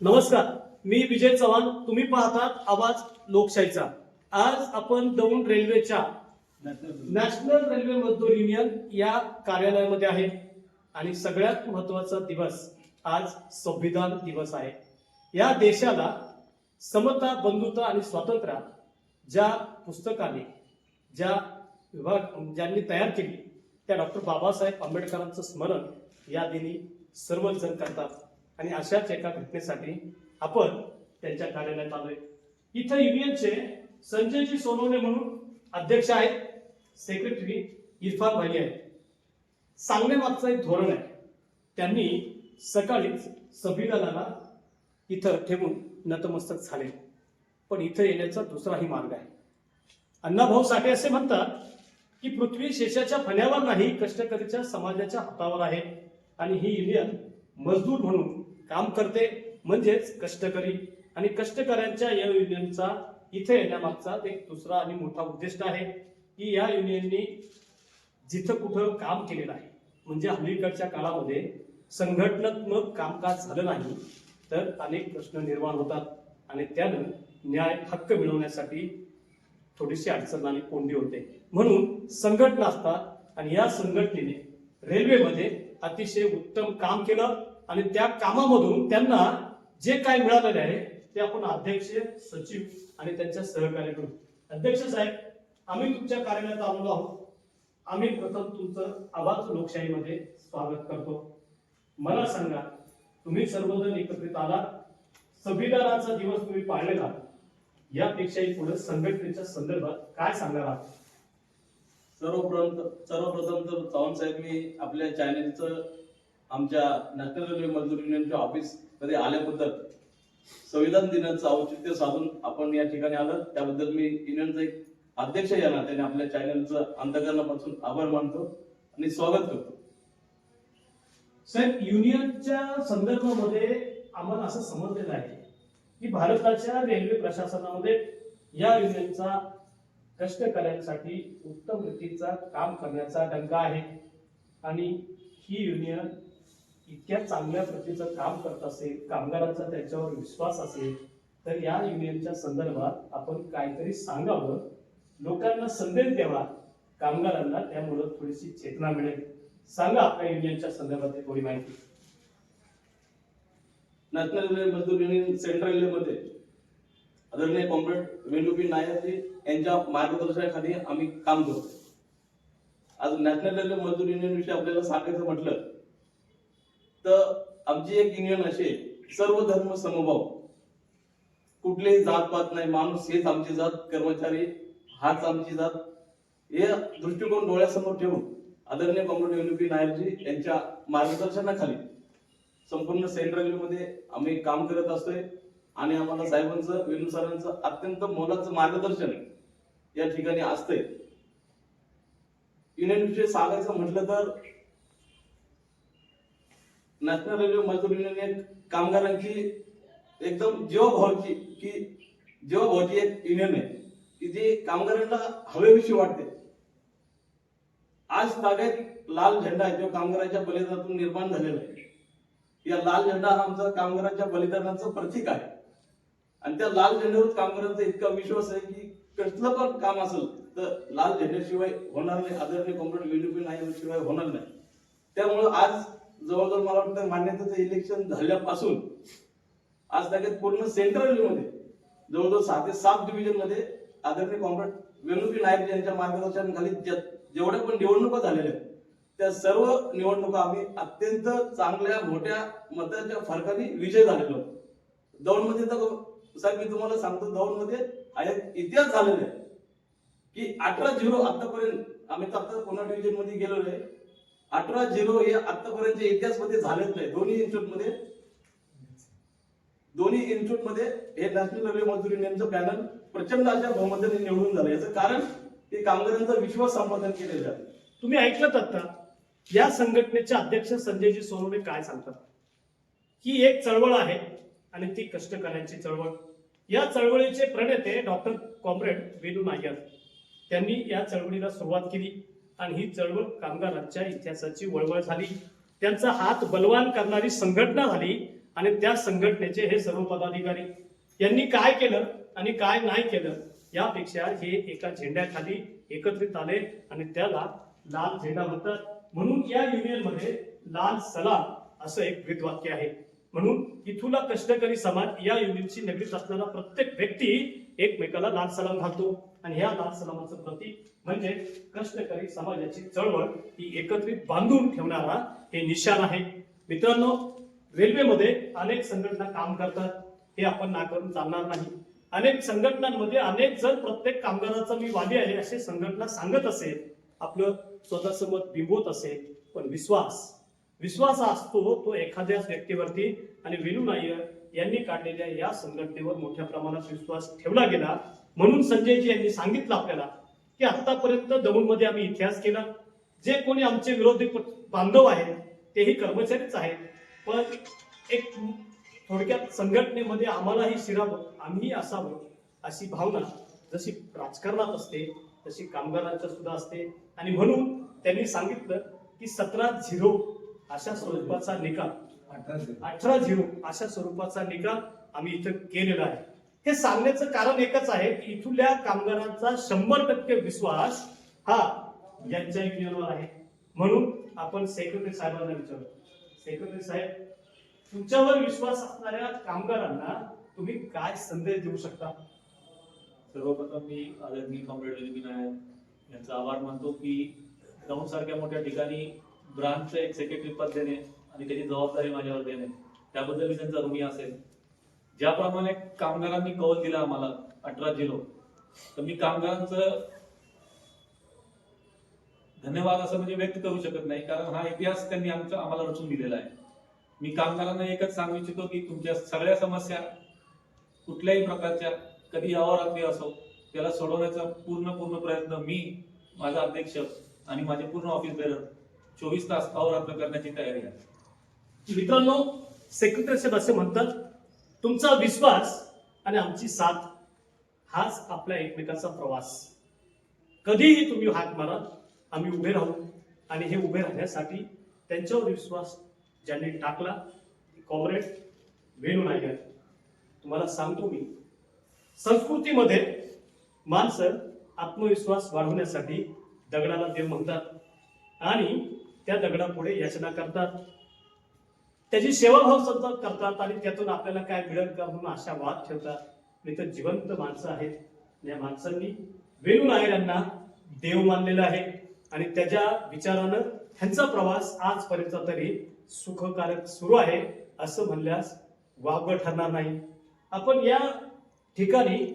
नमस्कार मी विजय चव्हाण. तुम्ही पाहतात आवाज लोकशाहीचा. आज आपण दौंड रेल्वेच्या नॅशनल रेल्वे मजदूर युनियन या कार्यालयामध्ये आहे. आणि सगळ्यात महत्त्वाचा दिवस आज संविधान दिवस आहे. या देशाला समता बंधुता आणि स्वातंत्र्य ज्या पुस्तकाने ज्या विभाग ज्यांनी तयार केली त्या डॉक्टर बाबासाहेब आंबेडकरांचं स्मरण या दिनी सर्वजण करतात. आणि अशाच एका घटनेसाठी आपण त्यांच्या कार्यालयात आलोय. इथं युनियनचे संजयजी सोनवणे म्हणून अध्यक्ष आहेत. सेक्रेटरी इरफान भाई आहेत. सांगण्यामागचं एक धोरण आहे. त्यांनी सकाळीच संविधानाला इथं ठेवून नतमस्तक झाले. पण इथं येण्याचा दुसराही मार्ग आहे. अण्णाभाऊ साठे असे म्हणतात की पृथ्वी शेषाच्या फण्यावर नाही कष्टकरीच्या समाजाच्या हातावर आहे. आणि ही युनियन मजदूर म्हणून काम करते म्हणजेच कष्टकरी. आणि कष्टकऱ्यांच्या या युनियनचा इथे येण्यामागचा एक दुसरा आणि मोठा उद्दिष्ट आहे की या युनियननी जिथं कुठं काम केलेलं आहे म्हणजे हल्लीकडच्या काळामध्ये संघटनात्मक कामकाज झालं नाही तर अनेक प्रश्न निर्माण होतात आणि त्यानं न्याय हक्क मिळवण्यासाठी थोडीशी अडचण आणि कोंडी होते. म्हणून संघटना असतात आणि या संघटनेने रेल्वेमध्ये अतिशय उत्तम काम केलं. आणि त्या कामामधून त्यांना जे काय मिळालेले आहे ते आपण अध्यक्ष सचिव आणि त्यांच्या सहकार्याकडून. अध्यक्ष साहेब आम्ही तुमच्या कार्यालयात आलेलो आहोत. आम्ही प्रथम तुमचं आवाज लोकशाहीमध्ये स्वागत करतो. मला सांगा तुम्ही सर्वजण एकत्रित आलात? संविधानाचा दिवस तुम्ही पाळलेला? यापेक्षाही पुढे संघटनेच्या संदर्भात काय सांगणार आहात? सर्वप्रथम सर्वप्रथम तर चव्हाण साहेब मी आपल्या चॅनेलचं आमच्या नॅशनल रेल्वे मजदूर युनियनच्या ऑफिसमध्ये आल्याबद्दल संविधान दिनाचं औचित्य साधून आपण या ठिकाणी आलं. त्याबद्दल मी युनियनचा एक अध्यक्ष या नात्याने आपल्या चॅनलचं अंतकरणापासून आभार मानतो आणि स्वागत करतो. साहेब युनियनच्या संदर्भामध्ये आम्हाला असं समजलेलं आहे की भारताच्या रेल्वे प्रशासनामध्ये या युनियनचा कष्टकऱ्यांसाठी उत्तम रीतीचा काम करण्याचा डंका आहे. आणि ही युनियन इतक्या चांगल्या प्रतीचं काम करत असेल कामगारांचा त्याच्यावर विश्वास असेल तर या युनियनच्या संदर्भात आपण काहीतरी सांगावं. लोकांना संदेश द्यावा. कामगारांना त्यामुळं थोडीशी चेतना मिळेल. सांगा आपल्या युनियनच्या संदर्भात थोडी माहिती. नॅशनल मजदूर युनियन सेंट्रल रेल्वेमध्ये आदरणीय कॉम्रेड वेणुबी नायकजी यांच्या मार्गदर्शनाखाली आम्ही काम करतो. आज नॅशनल रेल्वे मजदूर युनियन विषयी आपल्याला सांगायचं म्हटलं तर आमची एक युनियन अशी सर्व धर्म समभाव. कुठलीही जात पात नाही माणूस हेच आमची जात कर्मचारी हाच आमची जात. हे दृष्टिकोन डोळ्यासमोर ठेवून आदरणीय कॉम्रेड वेणुपी नायरजी यांच्या मार्गदर्शनाखाली संपूर्ण सेंट्रलमध्ये आम्ही काम करत असतोय. आणि आम्हाला साहेबांचं वेणू सरांचं अत्यंत मोलाचं मार्गदर्शन या ठिकाणी असतंय. युनियन विषयी सांगायचं म्हटलं तर नॅशनल रेल्वे मजदूर युनियन एक कामगारांची एकदम जीवभावाची की जीवभावाची एक युनियन आहे. की जी कामगारांना हवेविषयी वाटते. आज ताब्यात लाल झेंडा आहे जो कामगारांच्या बलिदानातून निर्माण झालेला आहे. या लाल झेंडा हा आमचा कामगारांच्या बलिदानाचं प्रतीक आहे. आणि त्या लाल झेंड्यावर कामगारांचा इतका विश्वास आहे की कसलं पण काम असेल तर लाल झेंड्याशिवाय होणार नाही. आदरणीय कॉम्रेड विडीपी शिवाय होणार नाही. त्यामुळं आज जवळजवळ मला वाटतं मान्यतेचं इलेक्शन झाल्यापासून आज त्याच्यात पूर्ण सेंट्रलमध्ये जवळजवळ सहा ते सात डिव्हिजनमध्ये आदरणीय कॉम्रेड वेणुपी नायक यांच्या मार्गदर्शनाखाली ज्या- जेवढ्या पण निवडणुका झालेल्या आहेत त्या सर्व निवडणुका आम्ही अत्यंत चांगल्या मोठ्या मताच्या फरकाने विजय झालेलो दौडमध्ये दौंडमध्ये तर साहेब मी तुम्हाला सांगतो दौंडमध्ये हा एक इतिहास झालेला आहे की अठरा झिरो आतापर्यंत आम्ही तर आता पुन्हा डिव्हिजनमध्ये गेलेलो आहे. अठरा झिरो हे आतापर्यंत इतिहासमध्ये झालेच नाही. दोन्ही इन्स्टिट्यूटमध्ये दोन्ही इन्स्टिट्यूटमध्ये हे नॅशनल रेल्वे मजदूर युनियनचं पॅनल प्रचंड अशा बहुमताने निवडून झालं. याचं कारण ते कामगारांचा विश्वास संपादन केलेलं आहे. तुम्ही ऐकलत आता या संघटनेचे अध्यक्ष संजयजी सोनवणे काय सांगतात? ही एक चळवळ आहे आणि ती कष्टकऱ्यांची चळवळ. या चळवळीचे प्रणेते डॉक्टर कॉम्रेड वेणू नायर. त्यांनी या चळवळीला सुरुवात केली. आणि ही चळवळ कामगारांच्या इतिहासाची वळवळ झाली. त्यांचा हात बलवान करणारी संघटना झाली आणि त्या संघटनेचे हे सर्व पदाधिकारी यांनी काय केलं आणि काय नाही केलं यापेक्षा हे एका झेंड्याखाली एकत्रित आले आणि त्याला लाल झेंडा म्हणतात. म्हणून या युनियनमध्ये लाल सलाम असं एक ब्रीदवाक्य आहे. म्हणून इथुला कष्टकरी समाज या युनियनची निगडीत असणारा प्रत्येक व्यक्ती एकमेकाला लाल सलाम घालतो. आणि ह्या लाल सलामाचं प्रतीक म्हणजे कष्टकरी समाजाची चळवळ ही एकत्रित बांधून ठेवणारा हे निशाण आहे. मित्रांनो रेल्वेमध्ये अनेक संघटना काम करतात. हे आपण नाकारून चालणार नाही. अनेक संघटनांमध्ये अनेक जण प्रत्येक कामगाराचा मी वादी आहे असे संघटना सांगत असेल आपलं स्वतःचं मत बिंबवत असेल पण विश्वास विश्वास हा असतो तो एखाद्याच व्यक्तीवरती. आणि विनू नायर यांनी काढलेल्या या संघटनेवर मोठ्या प्रमाणात विश्वास ठेवला गेला. म्हणून संजयजी यांनी सांगितलं आपल्याला की आतापर्यंत दौंडमध्ये आम्ही इतिहास केला. जे कोणी आमचे विरोधी बांधव आहेत तेही कर्मचारीच आहेत. पण एक थोडक्यात संघटनेमध्ये आम्हालाही शिरावं आम्ही असावं अशी भावना जशी राजकारणात असते तशी कामगारांच्या सुद्धा असते. आणि म्हणून त्यांनी सांगितलं की सतरा झिरो अशा स्वरूपाचा निकाल अठरा झिरो. अशा स्वरूपाचा निकाल आम्ही इथं केलेला आहे. हे सांगण्याचं कारण एकच आहे की इथल्या कामगारांचा शंभर टक्के विश्वास हा यांच्या युनियनवर आहे. म्हणून आपण सेक्रेटरी साहेबांना विचारू सेक्रेटरी साहेब तुमच्यावर विश्वास असणाऱ्या कामगारांना तुम्ही काय संदेश देऊ शकता? सर्वप्रथम मी आदरणीय कॉम्रेड विलिमी नायक यांचा आभार मानतो की दौंड सारख्या मोठ्या ठिकाणी ब्रांचचं एक सेक्रेटरी पद देणे आणि त्याची जबाबदारी माझ्यावर देणे त्याबद्दल मी त्यांचा ऋणी असेल. ज्याप्रमाणे कामगारांनी कौल दिला आम्हाला अठरा झिरो तर मी कामगारांचं धन्यवाद असं म्हणजे व्यक्त करू शकत नाही कारण हा इतिहास त्यांनी आमचा आम्हाला रचून दिलेला आहे. मी कामगारांना एकच सांगू इच्छितो की तुमच्या सगळ्या समस्या कुठल्याही प्रकारच्या कधी अहोरात्री असो त्याला सोडवण्याचा पूर्ण पूर्ण प्रयत्न मी माझा अध्यक्ष आणि माझे पूर्ण ऑफिस बेरर चोवीस तास अहोरात्र करण्याची तयारी आहे. मित्रांनो सेक्रेटरी साहेब असे म्हणतात तुमचा विश्वास आणि आमची साथ हाच आपल्या एकमेकांचा प्रवास. कधीही तुम्ही हात मारा आम्ही उभे राहू. आणि हे उभे राहण्यासाठी त्यांच्यावर विश्वास ज्यांनी टाकला कॉम्रेड वेणू नायकर तुम्हाला सांगतो मी संस्कृतीमध्ये माणसं आत्मविश्वास वाढवण्यासाठी दगडाला देव म्हणतात आणि त्या दगडापुढे याचना करतात. त्याची सेवाभाव सुद्धा करतात आणि त्यातून आपल्याला काय मिळेल का म्हणून अशा वाद ठेवतात. मी तर जिवंत माणसं आहेत. या माणसांनी वेणू नायरांना देव मानलेला आहे. आणि त्याच्या विचारानं ह्यांचा प्रवास आजपर्यंत तरी सुखकारक सुरू आहे असं म्हणल्यास वावगं ठरणार नाही. आपण या ठिकाणी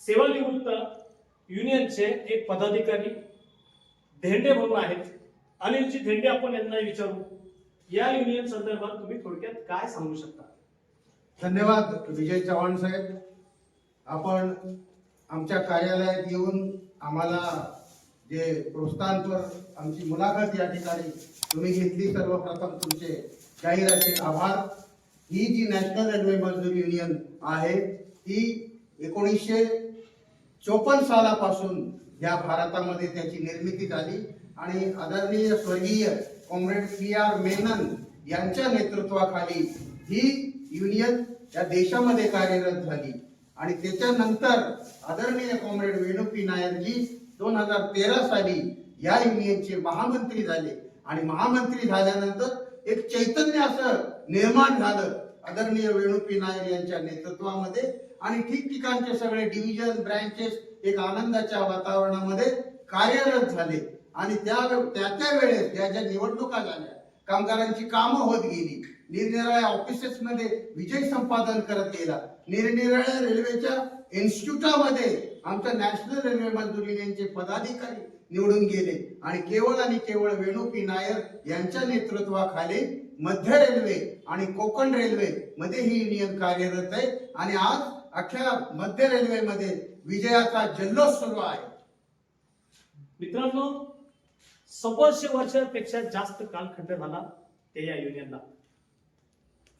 सेवानिवृत्त युनियनचे एक पदाधिकारी धेंडे म्हणून आहेत. अनिलजी धेंडे आपण यांना विचारू. या युनियन संदर्भात तुम्ही थोडक्यात काय सांगू शकता? धन्यवाद विजय चव्हाण साहेब. आपण आमच्या कार्यालयात येऊन आम्हाला जे प्रोत्साहनपर आमची मुलाखत या ठिकाणी तुम्ही घेतली सर्वप्रथम तुमचे जाहीर असे आभार. ही जी नॅशनल रेल्वे मजदूर युनियन आहे ती एकोणीसशे चोपन्न सालापासून या भारतामध्ये त्याची निर्मिती झाली आणि आदरणीय स्वर्गीय कॉम्रेड पी आर मेनन यांच्या नेतृत्वाखाली ही युनियन या देशामध्ये कार्यरत झाली. आणि त्याच्यानंतर आदरणीय कॉम्रेड वेणुपी नायरजी दोन हजार तेरा साली या युनियनचे महामंत्री झाले. आणि महामंत्री झाल्यानंतर एक चैतन्य असं निर्माण झालं आदरणीय वेणुपी नायर यांच्या नेतृत्वामध्ये. आणि ठिकठिकाणचे सगळे डिव्हिजन ब्रँचेस एक आनंदाच्या वातावरणामध्ये कार्यरत झाले. आणि त्या त्या त्या वेळेस त्या ज्या निवडणुका झाल्या कामगारांची कामं होत गेली. निरनिराळ्या ऑफिसेस मध्ये विजय संपादन करत गेला. निरनिराळ्या रेल्वेच्या इन्स्टिट्यूटामध्ये आमच्या नॅशनल रेल्वे मजदूर युनियनचे पदाधिकारी निवडून गेले. आणि केवळ आणि केवळ वेणू पी नायर यांच्या नेतृत्वाखाली मध्य रेल्वे आणि कोकण रेल्वे मध्ये ही युनियन कार्यरत आहे. आणि आज अख्ख्या मध्य रेल्वेमध्ये विजयाचा जल्लोष सुरू आहे. मित्रांनो सव्वाशे वर्षापेक्षा जास्त कालखंड झाला ते या युनियनला.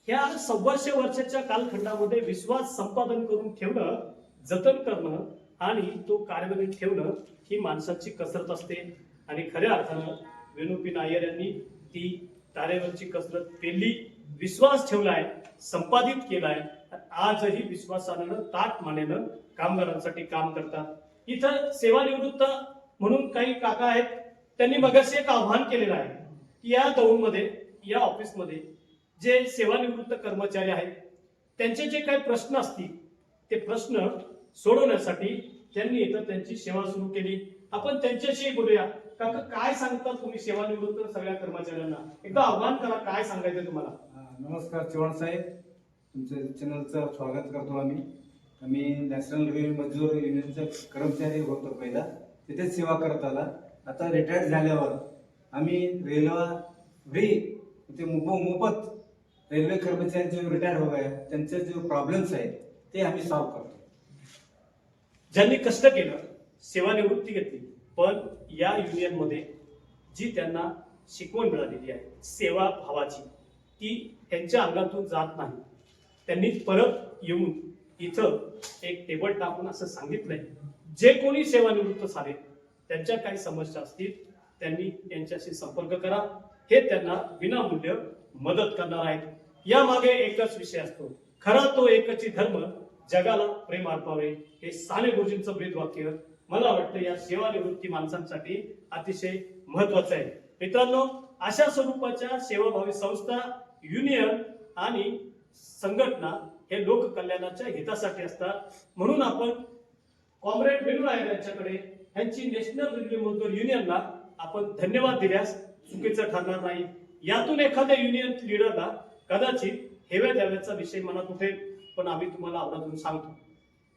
ह्या सव्वाशे वर्षाच्या कालखंडामध्ये विश्वास संपादन करून ठेवणं जतन करणं आणि तो कार्यवाही ठेवणं ही माणसाची कसरत असते. आणि खऱ्या अर्थानं वेणू पी नायर यांनी ती तारेवरची कसरत पेलली विश्वास ठेवलाय संपादित केलाय. आजही विश्वासानं ताट मानेनं कामगारांसाठी काम करतात. इथं सेवानिवृत्त म्हणून काही काका आहेत त्यांनी मगाशी एक आव्हान केलेलं आहे की या दौंडमध्ये या ऑफिसमध्ये जे सेवानिवृत्त कर्मचारी आहेत त्यांचे जे काही प्रश्न असतील ते प्रश्न सोडवण्यासाठी त्यांनी इथं त्यांची सेवा सुरू केली. आपण त्यांच्याशी बोलूया. काका काय सांगतात तुम्ही सेवानिवृत्त सगळ्या कर्मचाऱ्यांना? एकदा आव्हान करा काय सांगायचं तुम्हाला? नमस्कार चव्हाण साहेब. तुमच्या चॅनलचं स्वागत करतो आम्ही. आम्ही नॅशनल रेल्वे मजदूर युनियनचा कर्मचारी होतो पहिला. तिथेच सेवा करत आला. आता रिटायर्ड झाल्यावर आम्ही रेल्वे इथे मोफत रेल्वे कर्मचारी जे रिटायर हो गया त्यांचे जे प्रॉब्लेम्स आहेत ते आम्ही सॉल्व करतो. ज्यांनी कष्ट केलं सेवानिवृत्ती घेतली पण या युनियनमध्ये जी त्यांना शिकवण मिळालेली आहे सेवा भावाची ती त्यांच्या अंगातून जात नाही. त्यांनी परत येऊन इथं एक टेबल टाकून असं सांगितलंय जे कोणी सेवानिवृत्त झाले त्यांच्या काही समस्या असतील त्यांनी त्यांच्याशी संपर्क करा. हे त्यांना विनामूल्य मदत करणार आहेत. यामागे एकच विषय असतो. खरा तो एकची धर्म जगाला प्रेम अर्पावे हे साने गुरुजींचं ब्रीद वाक्य मला वाटतं या सेवानिवृत्ती माणसांसाठी अतिशय महत्वाचं आहे. मित्रांनो अशा स्वरूपाच्या सेवाभावी संस्था युनियन आणि संघटना हे लोककल्याणाच्या हितासाठी असतात. म्हणून आपण कॉम्रेड वेणू नायर यांच्याकडे यांची नॅशनल रेल्वे मजदूर युनियनला आपण धन्यवाद दिल्यास चुकीचं ठरणार नाही. यातून एखाद्या युनियन लिडरला कदाचित हेव्या द्याव्याचा विषय मनात उठेल पण आम्ही तुम्हाला आवडातून सांगतो.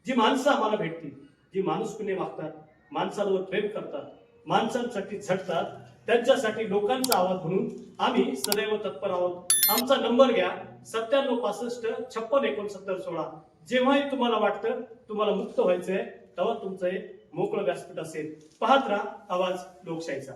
जी माणसं आम्हाला भेटतील जी माणूसपणे वागतात माणसांवर प्रेम करतात माणसांसाठी झटतात त्यांच्यासाठी लोकांचा आवाज म्हणून आम्ही सदैव तत्पर आहोत. आमचा नंबर घ्या सत्त्याण्णव पासष्ट छप्पन एकोणसत्तर सोळा. जेव्हाही तुम्हाला वाटतं तुम्हाला मुक्त व्हायचंय तेव्हा तुमचं एक मोकळं व्यासपीठ असेल पाहत राहा आवाज लोकशाहीचा.